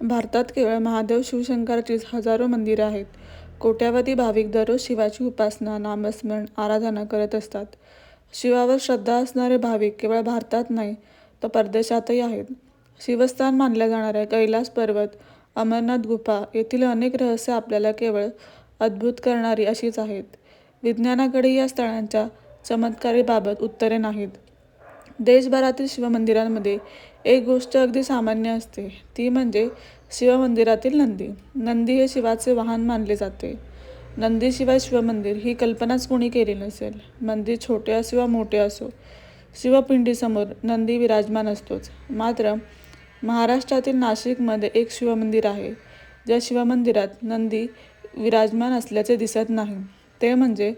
भारतात केवळ महादेव शिवशंकराचीच हजारो मंदिरं आहेत. कोट्यवधी भाविक दररोज शिवाची उपासना, नामस्मरण, आराधना करत असतात. शिवावर श्रद्धा असणारे भाविक केवळ भारतात नाही तर परदेशातही आहेत. शिवस्थान मानल्या जाणाऱ्या कैलास पर्वत, अमरनाथ गुफा येथील अनेक रहस्य आपल्याला केवळ अद्भुत करणारी अशीच आहेत. विज्ञानाकडे या स्थळांच्या चमत्कारीबाबत उत्तरे नाहीत. देशभरातील शिवमंदिरांमध्ये एक गोष्ट अगदी सामान्य असते ती म्हणजे शिवमंदिरातील नंदी. नंदी हे शिवाचे वाहन मानले जाते. नंदीशिवाय शिवमंदिर ही कल्पनाच कोणी केली नसेल. मंदिर छोटे असो वा मोठे असो, शिवपिंडीसमोर नंदी विराजमान असतोच. मात्र महाराष्ट्रातील नाशिकमध्ये एक शिवमंदिर आहे ज्या शिवमंदिरात नंदी विराजमान असल्याचे दिसत नाही. ते म्हणजे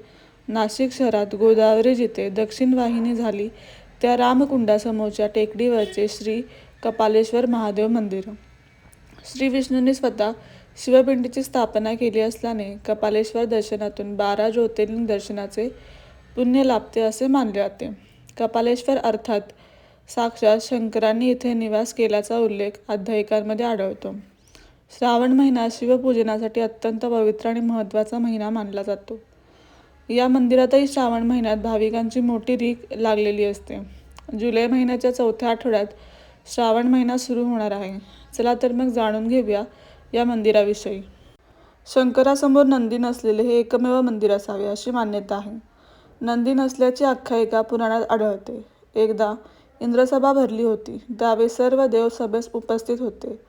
नाशिक शहरात गोदावरी जिथे दक्षिण वाहिनी झाली त्या रामकुंडासमोरच्या टेकडीवरचे श्री कपालेश्वर महादेव मंदिर. श्रीविष्णूंनी स्वतः शिवपिंडीची स्थापना केली असल्याने कपालेश्वर दर्शनातून बारा ज्योतिर्लिंग दर्शनाचे पुण्य लाभते असे मानले जाते. कपालेश्वर अर्थात साक्षात शंकरांनी इथे निवास केल्याचा उल्लेख अध्यायिकांमध्ये आढळतो. श्रावण महिना शिवपूजनासाठी अत्यंत पवित्र आणि महत्त्वाचा महिना मानला जातो. या मंदिरातही श्रावण महिन्यात भाविकांची मोठी रीक लागलेली असते. जुलै महिन्याच्या चौथ्या आठवड्यात श्रावण महिना सुरू होणार आहे. चला तर मग जाणून घेऊया या मंदिराविषयी. शंकरासमोर नंदी नसलेले हे एकमेव मंदिर असावे अशी मान्यता आहे. नंदी नसल्याची आख्यायिका पुराणात आढळते. एकदा इंद्रसभा भरली होती. त्यावेळी सर्व देव सभेस उपस्थित होते.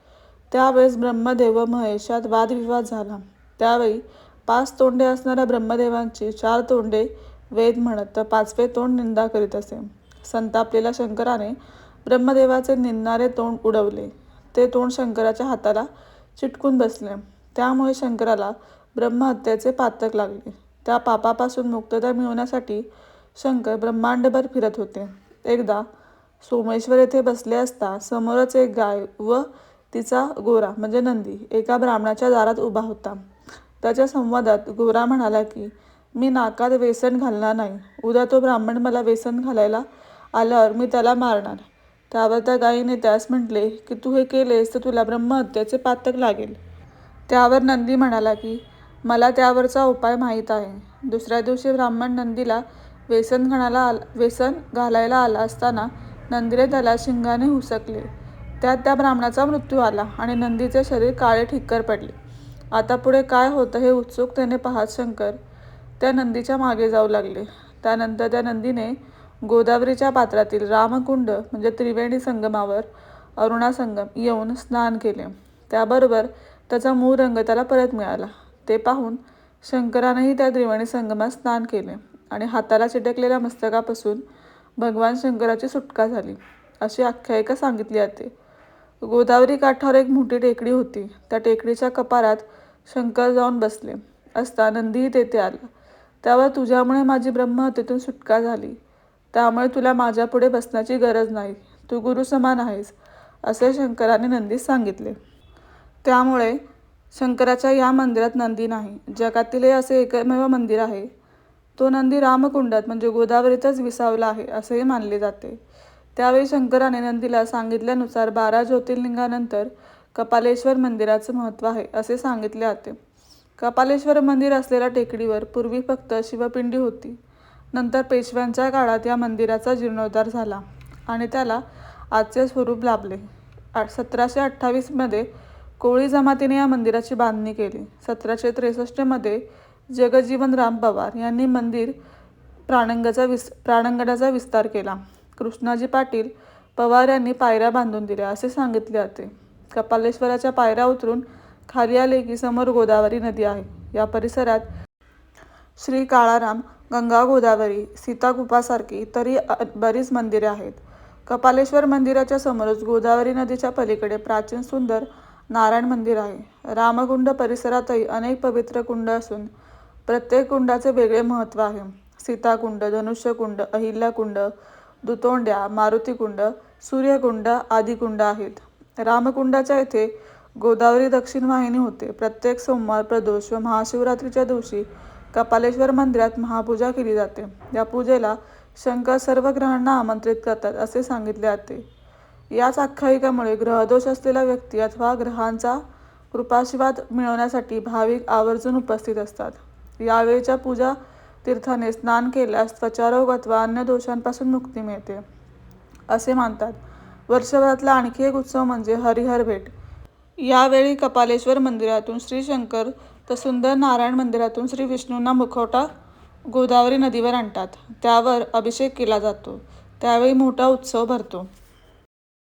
त्यावेळेस ब्रह्मदेव महेशात वादविवाद झाला. त्यावेळी पाच तोंडे असणाऱ्या ब्रह्मदेवांची चार तोंडे वेद म्हणत तर पाचवे तोंड निंदा करीत असे. संतापलेल्या शंकराने ब्रह्मदेवाचे निंदणारे तोंड उडवले. ते तोंड शंकराच्या हाताला चिटकून बसले. त्यामुळे शंकराला ब्रह्महत्येचे पातक लागले. त्या पापापासून मुक्तता मिळवण्यासाठी शंकर ब्रह्मांडभर फिरत होते. एकदा सोमेश्वर येथे बसले असता समोरच एक गाय व तिचा गोरा म्हणजे नंदी एका ब्राह्मणाच्या दारात उभा होता. त्याच्या संवादात गोरा म्हणाला की, मी नाकात वेसण घालणार नाही. उद्या तो ब्राह्मण मला वेसण घालायला आल्यावर मी त्याला मारणार. त्यावर त्या गायीने त्यास म्हटले की तू हे केलेस तर तुला ब्रह्महत्येचे पातक लागेल. त्यावर नंदी म्हणाला की, मला त्यावरचा उपाय माहीत आहे. दुसऱ्या दिवशी ब्राह्मण नंदीला वेसण घालायला आला असताना नंदीने त्याला शिंगाने हुसकले. त्यात त्या ब्राह्मणाचा मृत्यू आला आणि नंदीचे शरीर काळे ठिक्कर पडले. आता पुढे काय होतं हे उत्सुकतेने पाहत शंकर त्या नंदीच्या मागे जाऊ लागले. त्यानंतर त्या नंदीने गोदावरीच्या पात्रातील रामकुंड म्हणजे त्रिवेणी संगमावर अरुणा संगम येऊन स्नान केले. त्याबरोबर त्याचा मूळ रंग त्याला परत मिळाला. ते पाहून शंकरानेही त्या त्रिवेणी संगमात स्नान केले आणि हाताला चिटकलेल्या मस्तकापासून भगवान शंकराची सुटका झाली, अशी आख्यायिका सांगितली जाते. गोदावरी काठावर एक मोठी टेकडी होती. त्या टेकडीच्या कपारात शंकर जाऊन बसले असता नंदीही तेथे आला. त्यावर तुझ्यामुळे माझी ब्रह्महत्येतून सुटका झाली. त्यामुळे तुला माझ्यापुढे बसण्याची गरज नाही. तू गुरु समान आहेस, असे शंकराने नंदीस सांगितले. त्यामुळे शंकराच्या या मंदिरात नंदी नाही. जगातील हे असे एकमेव मंदिर आहे. तो नंदी रामकुंडात म्हणजे गोदावरीतच विसावला आहे असेही मानले जाते. त्यावेळी शंकराने नंदीला सांगितल्यानुसार बारा ज्योतिर्लिंगानंतर कपालेश्वर मंदिराचं महत्त्व आहे असे सांगितले जाते. कपालेश्वर मंदिर असलेल्या टेकडीवर पूर्वी फक्त शिवपिंडी होती. नंतर पेशव्यांच्या काळात या मंदिराचा जीर्णोद्धार झाला आणि त्याला आजचे स्वरूप लाभले. सतराशे अठ्ठावीसमध्ये कोळी जमातीने या मंदिराची बांधणी केली. सतराशे त्रेसष्टमध्ये जगजीवन राम पवार यांनी मंदिर प्राणंगाचा विस प्राणंगणाचा विस्तार केला. कृष्णाजी पाटील पवार यांनी पायऱ्या बांधून दिल्या असे सांगितले जाते. कपालेश्वराच्या पायऱ्या उतरून खाली आले की समोर गोदावरी नदी आहे. या परिसरात श्री काळाराम, गंगा गोदावरी, सीताकुपासारखी तरी बरीच मंदिरे आहेत. कपालेश्वर मंदिराच्या समोरच गोदावरी नदीच्या पलीकडे प्राचीन सुंदर नारायण मंदिर आहे. रामकुंड परिसरातही अनेक पवित्र कुंड असून प्रत्येक कुंडाचे वेगळे महत्त्व आहे. सीताकुंड, धनुष्यकुंड, अहिल्याकुंड, दुतोंड्या, मारुतीकुंड, सूर्यकुंड आदी कुंड आहेत. रामकुंडाच्या येथे गोदावरी दक्षिण वाहिनी होते. प्रत्येक सोमवार, प्रदोष व महाशिवरात्रीच्या दिवशी कपालेश्वर मंदिरात महापूजा केली जाते. या पूजेला शंकर सर्व ग्रहांना आमंत्रित करतात असे सांगितले जाते. याच आख्यायिकेमुळे ग्रहदोष असलेला व्यक्ती अथवा ग्रहांचा कृपाशीर्वाद मिळवण्यासाठी भाविक आवर्जून उपस्थित असतात यावेळच्या पूजा तीर्थाने स्नान केल्यास त्वचारोग अथवा अन्य दोषांपासून मुक्ती मिळते असे मानतात वर्षभरातला आणखी एक उत्सव म्हणजे हरिहर भेट. यावेळी कपालेश्वर मंदिरातून श्री शंकर तर सुंदर नारायण मंदिरातून श्री विष्णूंना मुखवटा गोदावरी नदीवर आणतात. त्यावर अभिषेक केला जातो. त्यावेळी मोठा उत्सव भरतो.